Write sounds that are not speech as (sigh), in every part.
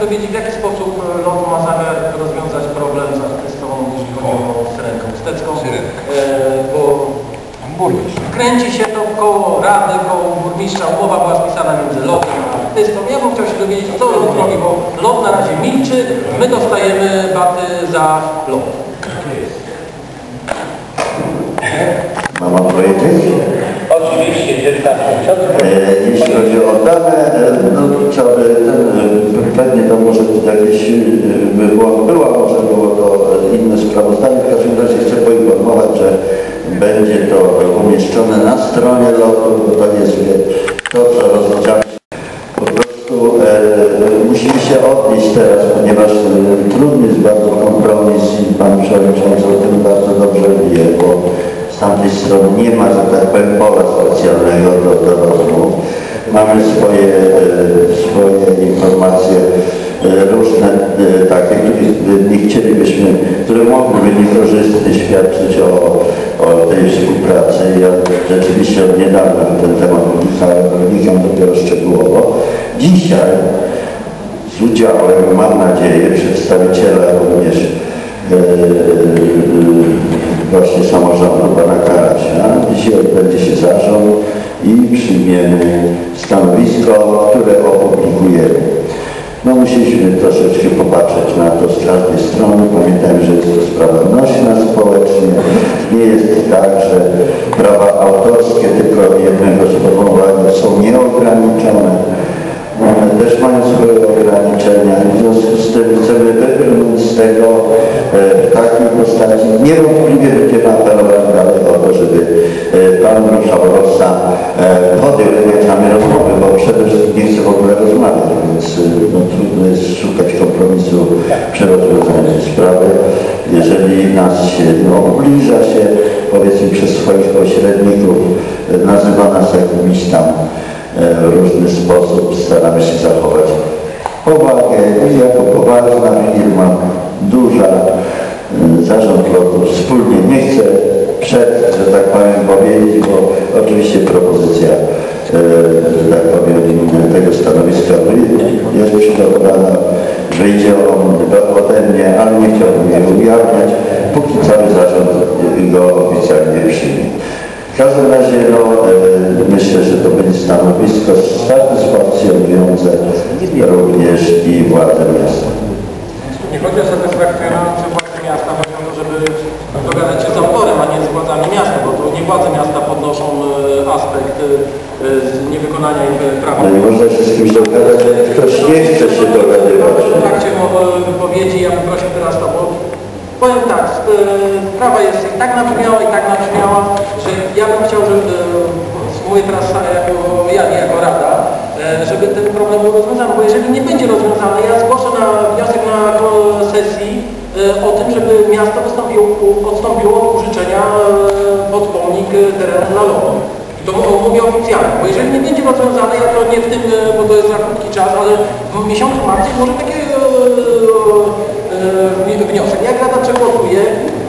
dowiedzieć, w jaki sposób e, LOT ma zamiar rozwiązać problem z artystą, jeśli chodzi o syrenkę ustecką. E, bo Burmistrz. kręci się to koło rady, koło burmistrza, umowa była spisana między LOTem a artystą. Ja bym chciał się dowiedzieć, co LOT robi, bo LOT na razie milczy, my dostajemy baty za LOT. Ma pan tak E, Jeśli chodzi o dane, e, no to chciałby, ten, e, pewnie to może e, by była, może było to inne sprawozdanie. W każdym razie chcę poinformować, że będzie to umieszczone na stronie lotu, bo to jest wie, to, co rozpoczęło. Po prostu e, musimy się odnieść teraz, ponieważ trudny jest bardzo kompromis i Pan Przewodniczący o tym bardzo dobrze wie, bo z tamtej strony nie ma, że tak powiem, pola specjalnego do, do rozmów. Mamy swoje, e, swoje informacje e, różne, e, takie, których nie chcielibyśmy, które mogłyby niekorzystnie świadczyć o, o tej współpracy. Ja rzeczywiście od niedawna ten temat wnikam dopiero szczegółowo. Dzisiaj z udziałem, mam nadzieję, przedstawiciela również e, właśnie samorządu pana Karasia. Dzisiaj odbędzie się zarząd i przyjmiemy stanowisko, które opublikujemy. No musieliśmy troszeczkę popatrzeć na to z każdej strony. Pamiętajmy, że jest to sprawa nośna społecznie. Nie jest tak, że prawa autorskie tylko jednego sformułowania są nieograniczone. One też mają swoje ograniczenia i w związku z tym chcemy tego e, takiej postaci. Niewątpliwie będziemy apelować dalej o to, żeby e, Pan e, podjął jakieś nami rozmowy, bo przede wszystkim nie chce w ogóle rozmawiać, więc e, no, trudno jest szukać kompromisu przy rozwiązaniu sprawy. Jeżeli nas no, ubliża się, powiedzmy przez swoich pośredników, e, nazywa nas jakimś tam e, w różny sposób staramy się zachować powagę i jako poważna firma, duża, y, zarząd lotu wspólnie nie chce przed, że tak powiem, powiedzieć, bo oczywiście propozycja, y, że tak powiem, tego stanowiska jest przygotowana, wyjdzie on ode mnie, ale nie chciałbym jej ujawniać, póki cały zarząd go oficjalnie przyjmie. W każdym razie no, e, myślę, że to będzie stanowisko z satysfakcjonujące również i władze miasta. Nie chodzi o satysfakcjonujące władze miasta, chodzi o to, żeby dogadać się z autorem, a nie z władzami miasta, bo to nie władze miasta podnoszą e, aspekt e, niewykonania ich prawa. No nie można się z kimś dogadać, jak ktoś nie chce się dogadywać. W trakcie wypowiedzi ja bym prosił teraz to, bo powiem tak, sp- sprawa jest i tak nabrzmiała i tak nabrzmiała, że ja bym chciał, żeby, e, mówię teraz jako ja, nie jako Rada, e, żeby ten problem był rozwiązany, bo jeżeli nie będzie rozwiązany, ja zgłoszę na wniosek na sesji o tym, żeby miasto wystąpiło, odstąpiło od użyczenia pod pomnik terenu na lotu. To mówię oficjalnie, bo jeżeli nie będzie rozwiązane, ja to nie w tym, bo to jest za krótki czas, ale w miesiącu marcu może takie wniosek. Jak Rada przegłosuje,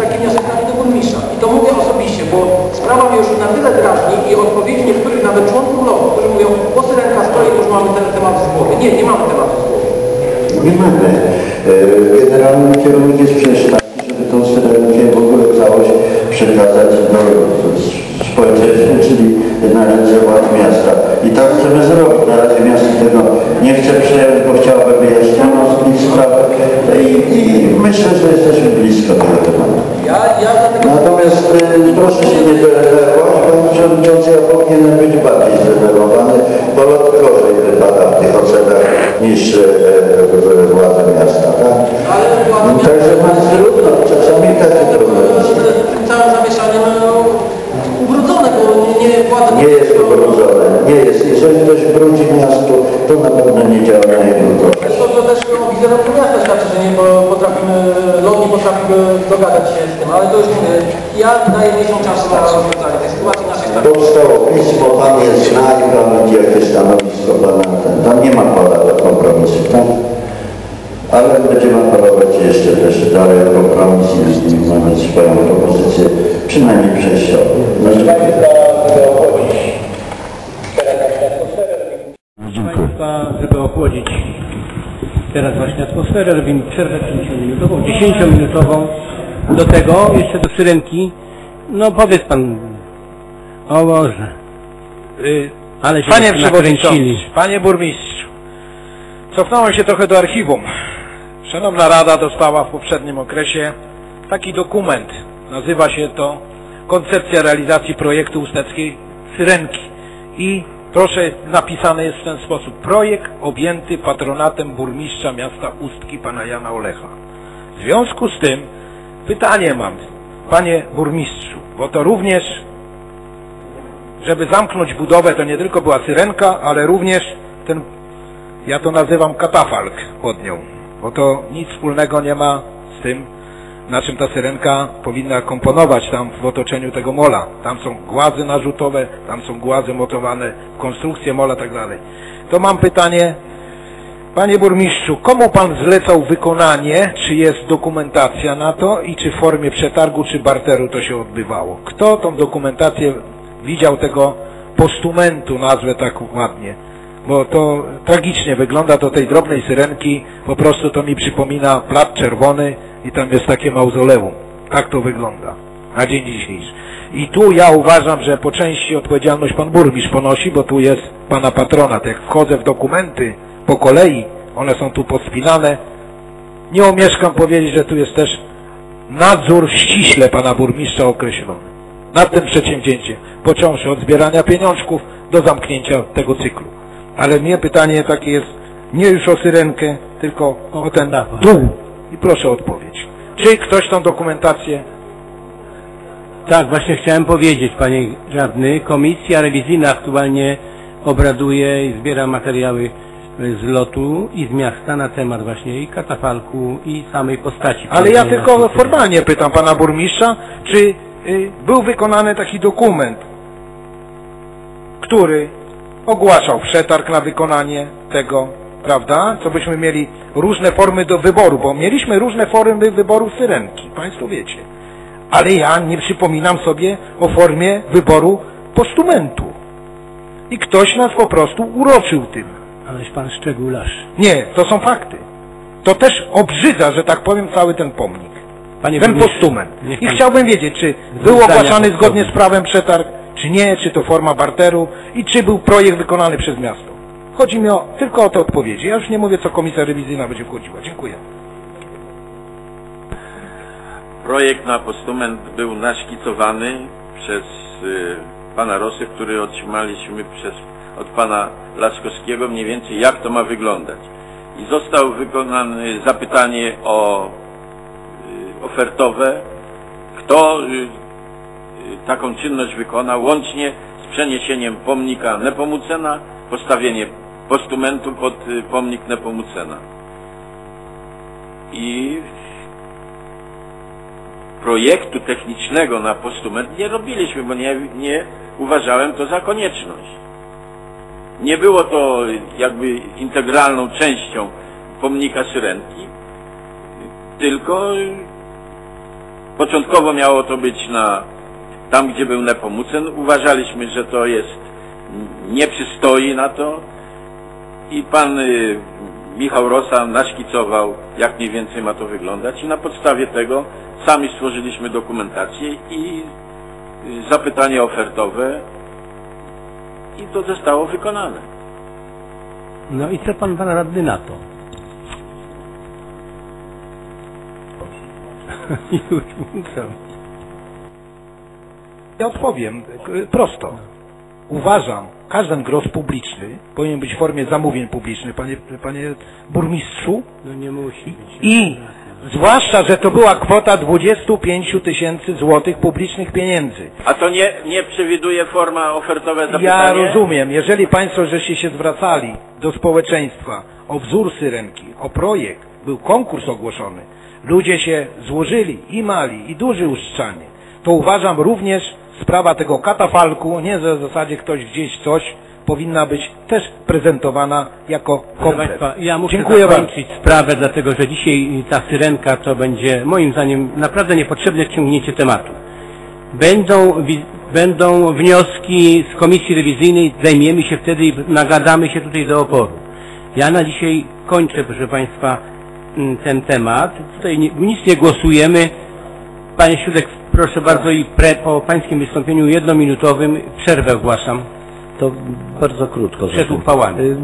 taki wniosek trafi do burmistrza. I to mówię osobiście, bo sprawa mnie już na tyle drażni i odpowiedzi niektórych nawet członków lotu, którzy mówią, bo syrenka stoi, już mamy ten temat z głowy. Nie, nie mamy tematu z głowy. Nie mamy. E, Generalny kierunek jest przecież taki, żeby tą syrenkę w ogóle całość przekazać do społeczeństwu, czyli na władz miasta. I tak chcemy zrobić. Na razie miasto dogadać się z tym, ale to już mówię, ja daję miesiąc czasu na rozwiązanie tej sytuacji naszej sprawy. Powstało pismo, pan je zna i pan widzi jakie stanowisko pana ten. Tam nie ma pola do kompromisu, tak? Ale będziemy apelować jeszcze też dalej o kompromis i mamy swoją propozycję, przynajmniej przejściową. No, Państwa, żeby ochłodzić teraz atmosferę, Proszę Państwa, żeby ochłodzić teraz atmosferę, robimy przerwę 5-minutową, 10-minutową. Do tego jeszcze do syrenki. No powiedz pan, o Boże, Y, ale się Panie nakręcili. Przewodniczący, Panie Burmistrzu, cofnąłem się trochę do archiwum. Szanowna Rada dostała w poprzednim okresie taki dokument. Nazywa się to Koncepcja realizacji projektu usteckiej Syrenki. I proszę, napisane jest w ten sposób. Projekt objęty patronatem burmistrza miasta Ustki, pana Jana Olecha. W związku z tym pytanie mam, panie burmistrzu, bo to również żeby zamknąć budowę, to nie tylko była syrenka, ale również ten, ja to nazywam katafalk pod nią, bo to nic wspólnego nie ma z tym, na czym ta syrenka powinna komponować tam w otoczeniu tego mola. Tam są głazy narzutowe, tam są głazy montowane, konstrukcje mola, tak dalej. To mam pytanie, Panie burmistrzu, komu pan zlecał wykonanie, czy jest dokumentacja na to i czy w formie przetargu, czy barteru to się odbywało? Kto tą dokumentację widział tego postumentu, nazwę tak ładnie? Bo to tragicznie wygląda do tej drobnej syrenki, po prostu to mi przypomina plac czerwony i tam jest takie mauzoleum. Tak to wygląda na dzień dzisiejszy. I tu ja uważam, że po części odpowiedzialność pan burmistrz ponosi, bo tu jest pana patronat. Jak wchodzę w dokumenty po kolei, one są tu podspinane, nie omieszkam powiedzieć, że tu jest też nadzór ściśle pana burmistrza określony nad tym przedsięwzięciem, począwszy od zbierania pieniążków do zamknięcia tego cyklu. Ale mnie pytanie takie jest nie już o syrenkę, tylko o ten dół. I proszę o odpowiedź. Czy ktoś tą dokumentację Tak, właśnie chciałem powiedzieć, panie radny, komisja rewizyjna aktualnie obraduje i zbiera materiały z lotu i z miasta na temat właśnie i katafalku i samej postaci. Ale ja tylko formalnie pytam pana burmistrza, czy y, był wykonany taki dokument, który ogłaszał przetarg na wykonanie tego, prawda? Co byśmy mieli różne formy do wyboru, bo mieliśmy różne formy wyboru syrenki, państwo wiecie. Ale ja nie przypominam sobie o formie wyboru postumentu. I ktoś nas po prostu uroczył tym. Aleś pan szczególarz. Nie, to są fakty. To też obrzydza, że tak powiem, cały ten pomnik. Panie ten burmistrzu, postument. I chciałbym wiedzieć, czy był ogłaszany zgodnie z prawem przetarg, czy nie, czy to forma barteru i czy był projekt wykonany przez miasto. Chodzi mi o, tylko o te odpowiedzi. Ja już nie mówię, co komisja rewizyjna będzie wchodziła. Dziękuję. Projekt na postument był naszkicowany przez y, pana Rosy, który otrzymaliśmy przez, od pana Laskowskiego mniej więcej jak to ma wyglądać. I został wykonane zapytanie o y, ofertowe, kto y, y, taką czynność wykona, łącznie z przeniesieniem pomnika Nepomucena, postawienie postumentu pod pomnik Nepomucena. I projektu technicznego na postument nie robiliśmy, bo nie, nie uważałem to za konieczność. Nie było to jakby integralną częścią pomnika Syrenki, tylko początkowo miało to być na tam, gdzie był Nepomucen. Uważaliśmy, że to jest nie przystoi na to i pan y, Michał Rosa naszkicował, jak mniej więcej ma to wyglądać i na podstawie tego sami stworzyliśmy dokumentację i y, zapytanie ofertowe i to zostało wykonane. No i co pan pan radny na to? (laughs) Już muszę. Ja odpowiem prosto. Uważam, każdy grosz publiczny powinien być w formie zamówień publicznych, panie, panie burmistrzu, No nie musi być. I zwłaszcza, że to była kwota 25 tysięcy złotych publicznych pieniędzy. A to nie, nie przewiduje forma ofertowe zapytanie? Ja rozumiem, jeżeli Państwo żeście się zwracali do społeczeństwa o wzór syrenki, o projekt, był konkurs ogłoszony, ludzie się złożyli i mali, i duży uszczanie, to uważam również sprawa tego katafalku, nie za zasadzie ktoś gdzieś coś, powinna być też prezentowana jako komplet. Państwa, ja muszę Dziękuję bardzo. zakończyć sprawę, dlatego że dzisiaj ta syrenka to będzie moim zdaniem naprawdę niepotrzebne ciągnięcie tematu. Będą, będą wnioski z komisji rewizyjnej, zajmiemy się wtedy i nagadamy się tutaj do oporu. Ja na dzisiaj kończę, proszę Państwa, mm, ten temat. Tutaj nie, nic nie głosujemy. Panie Siódek, proszę bardzo i pre, po pańskim wystąpieniu jednominutowym przerwę ogłaszam. To bardzo krótko. Przed uchwałami. Y,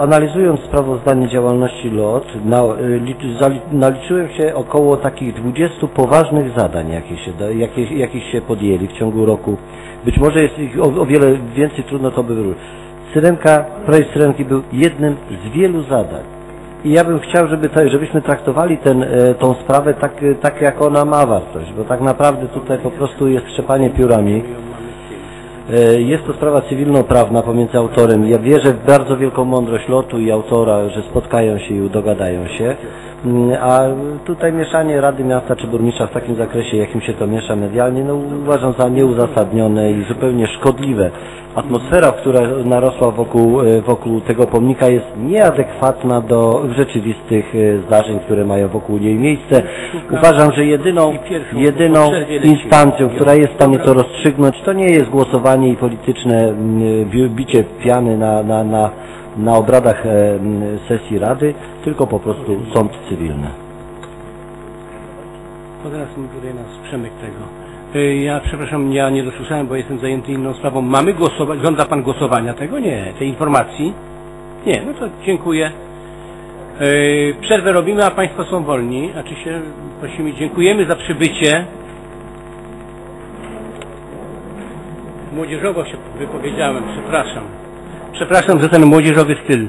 Analizując sprawozdanie działalności LOT, y, naliczyłem się około takich 20 poważnych zadań, jakie się, jakie, jakie się podjęli w ciągu roku. Być może jest ich o, o wiele więcej, trudno to by wyróżnić. Syrenka, projekt Syrenki był jednym z wielu zadań. I ja bym chciał, żeby to, żebyśmy traktowali ten, e, tą sprawę tak, tak, jak ona ma wartość, bo tak naprawdę tutaj po prostu jest trzepanie piórami. E, Jest to sprawa cywilnoprawna pomiędzy autorem. Ja wierzę w bardzo wielką mądrość lotu i autora, że spotkają się i dogadają się. Mm, A tutaj mieszanie Rady Miasta czy Burmistrza w takim zakresie, jakim się to miesza medialnie, no uważam za nieuzasadnione i zupełnie szkodliwe. Atmosfera, która narosła wokół, e, wokół tego pomnika jest nieadekwatna do rzeczywistych e, zdarzeń, które mają wokół niej miejsce. Uważam, że jedyną, jedyną instancją, która jest w stanie to rozstrzygnąć, to nie jest głosowanie i polityczne mm, bi- bicie piany na, na, na, na obradach e, sesji Rady, tylko po prostu sąd cywilny. Bo teraz mi tutaj nas przemyk tego. Y, Ja przepraszam, ja nie dosłyszałem, bo jestem zajęty inną sprawą. Mamy głosować, żąda Pan głosowania tego? Nie, tej informacji? Nie, no to dziękuję. Y, Przerwę robimy, a Państwo są wolni. A czy się prosimy, dziękujemy za przybycie. Młodzieżowo się wypowiedziałem, przepraszam. Przepraszam za ten młodzieżowy styl.